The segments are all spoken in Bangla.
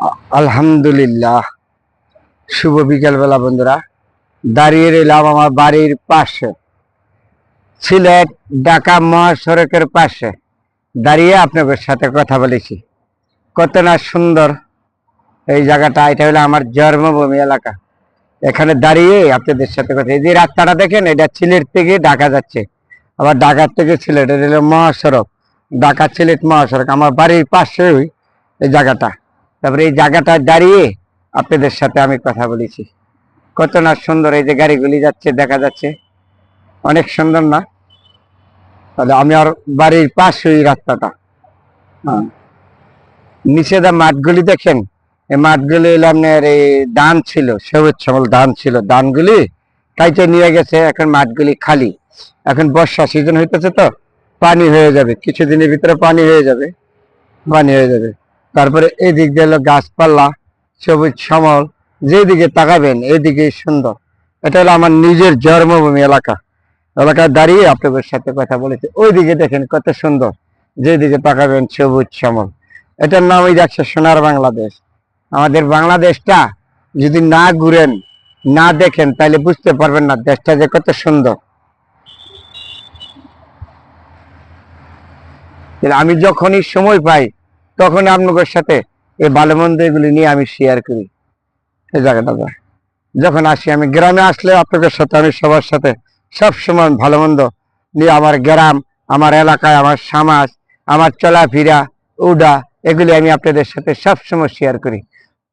আলহামদুলিল্লাহ। শুভ বিকেলবেলা বন্ধুরা। দাঁড়িয়ে রইলাম আমার বাড়ির পাশে। সিলেট ঢাকা মহাসড়কের পাশে। দাঁড়িয়ে আপনাদের সাথে কথা বলেছি। কত না সুন্দর এই জায়গাটা। এটা হলো আমার জন্মভূমি এলাকা। এখানে দাঁড়িয়ে আপনাদের সাথে কথা এই যে রাস্তাটা দেখেন, এটা সিলেট থেকে ঢাকা যাচ্ছে। আবার ঢাকার থেকে সিলেট, এটা হলো মহাসড়ক। ঢাকা সিলেট মহাসড়ক, আমার বাড়ির পাশেই এই জায়গাটা। তারপরে এই জায়গাটায় দাঁড়িয়ে আপনাদের সাথে আমি কথা বলেছি। কত না সুন্দর এই যে গাড়িগুলি যাচ্ছে, দেখা যাচ্ছে। অনেক সুন্দর না? তাহলে আমি আর বাড়ির পাশে ওই রাস্তাটা। হ্যাঁ। নিচে দা মাঠগুলি দেখেন, এই মাঠগুলি হলো আপনার এই ধান ছিল, সবুজ শ্যামল ধান ছিল। ধানগুলি কাইতে নিয়ে গেছে, এখন মাঠগুলি খালি। এখন বর্ষা সিজন হইতেছে তো, পানি হয়ে যাবে। কিছুদিনের ভিতরে পানি হয়ে যাবে। পানি হয়ে যাবে। তারপরে এই দিক দিয়ে হলো গাছপালা, সবুজ সমল, যেদিকে তাকাবেন এদিকে সুন্দর। এটা হলো আমার নিজের জন্মভূমি এলাকা। এলাকায় দাঁড়িয়ে আপনাদের সাথে কথা বলেছে। ওইদিকে দেখেন কত সুন্দর, যেদিকে তাকাবেন সবুজ শ্যামল এটার নামই যাচ্ছে সোনার বাংলাদেশ। আমাদের বাংলাদেশটা যদি না ঘুরেন, না দেখেন, তাহলে বুঝতে পারবেন না দেশটা যে কত সুন্দর। আমি যখনই সময় পাই তখন আপনাদের সাথে এই ভালো মন্দ এগুলি নিয়ে আমি শেয়ার করি। এই জায়গাটা যখন আসি, আমি গ্রামে আসলে আপনাদের সাথে, আমি সবার সাথে সবসময় ভালো মন্দ নিয়ে আমার গ্রাম, আমার এলাকায়, আমার সমাজ, আমার চলাফেরা, উডা, এগুলি আমি আপনাদের সাথে সব সময় শেয়ার করি।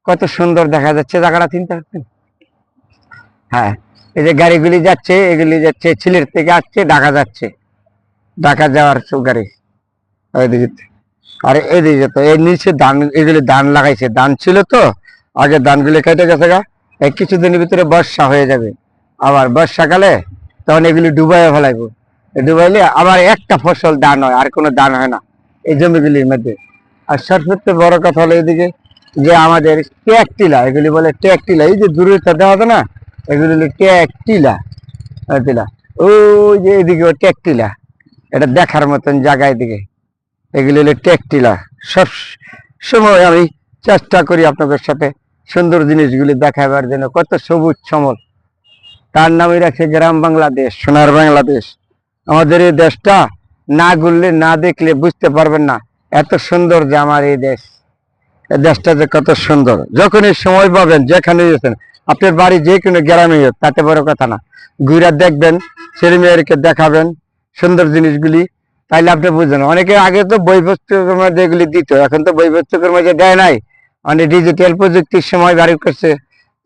কত সুন্দর দেখা যাচ্ছে জায়গাটা, চিন্তা করছেন হ্যাঁ এই যে গাড়িগুলি যাচ্ছে, এগুলি যাচ্ছে সিলেট থেকে আসছে, ঢাকা যাচ্ছে। ঢাকা যাওয়ার গাড়ি ওইদিকে আর এদিকে তো, এই নিচে ধান এগুলি ধান লাগাইছে, ধান ছিল তো, আগে ধানগুলি কেটে গেছে গা, এই কিছুদিনের ভিতরে বর্ষা হয়ে যাবে। আবার বর্ষাকালে তখন এগুলি ডুবাইয়া ফেলাইবো। ডুবাইলে আবার একটা ফসল ধান হয়, আর কোনো ধান হয় না, এই জমিগুলির মধ্যে। আর সবচেয়ে বড় কথা হলো এদিকে যে আমাদের ট্যাক টিলা এগুলি বলে ট্যাক টিলা এই যে দূরে দেওয়া হবে না, এগুলি হলো ট্যাক টিলা টিলা ওই যে এদিকে ট্যাক টিলা এটা দেখার মতন জায়গা এদিকে। এগুলি হলো ট্যাক টিলা সব সময় আমি চেষ্টা করি আপনাদের সাথে সুন্দর জিনিসগুলি দেখাবার জন্য। কত সবুজ সমল। তার নামই রাখছে গ্রাম বাংলাদেশ, সোনার বাংলাদেশ। আমাদের এই দেশটা না ঘুরলে, না দেখলে বুঝতে পারবেন না এত সুন্দর যে আমার এই দেশ। এই দেশটা যে কত সুন্দর। যখনই সময় পাবেন, যেখানে যেতেন আপনার বাড়ি যে কোনো গ্রামে তাতে বড় কথা না। ঘুরে দেখবেন ছেলে মেয়েদেরকে দেখাবেন, সুন্দর জিনিসগুলি তাইলে আপনি বুঝবেন অনেকে আগে তো বই পুস্তকের মধ্যে এগুলি দিত, এখন তো বই পুস্তকের মধ্যে দেয় নাই। মানে ডিজিটাল প্রযুক্তির সময় বাড়ি করছে,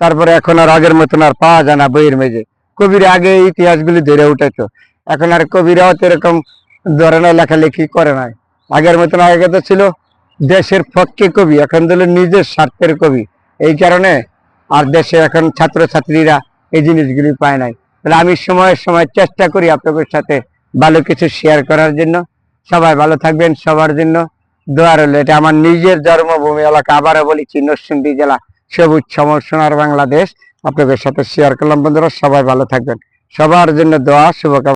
তারপরে এখন আর আগের মতন আর পাওয়া যায় না বইয়ের মেঝে কবির আগে ইতিহাসগুলি ধরে উঠেছো এখন আর কবিরাও তো এরকম ধরনের লেখালেখি করে নাই। আগের মতন আগে তো ছিল দেশের পক্ষে কবি, এখন দিল নিজের স্বার্থের কবি। এই কারণে আর দেশে এখন ছাত্রছাত্রীরা এই জিনিসগুলি পায় নাই। তাহলে আমি সময়ের সময় চেষ্টা করি আপনাদের সাথে ভালো কিছু শেয়ার করার জন্য। সবাই ভালো থাকবেন, সবার জন্য দোয়া রইল। এটা আমার নিজের জন্মভূমি এলাকা, আবারও বলেছি নরসিংদী জেলা, সবুজ সমর, সোনার বাংলাদেশ। আপনাদের সাথে শেয়ার করলাম বন্ধুরা, সবাই ভালো থাকবেন। সবার জন্য দোয়া, শুভকামনা।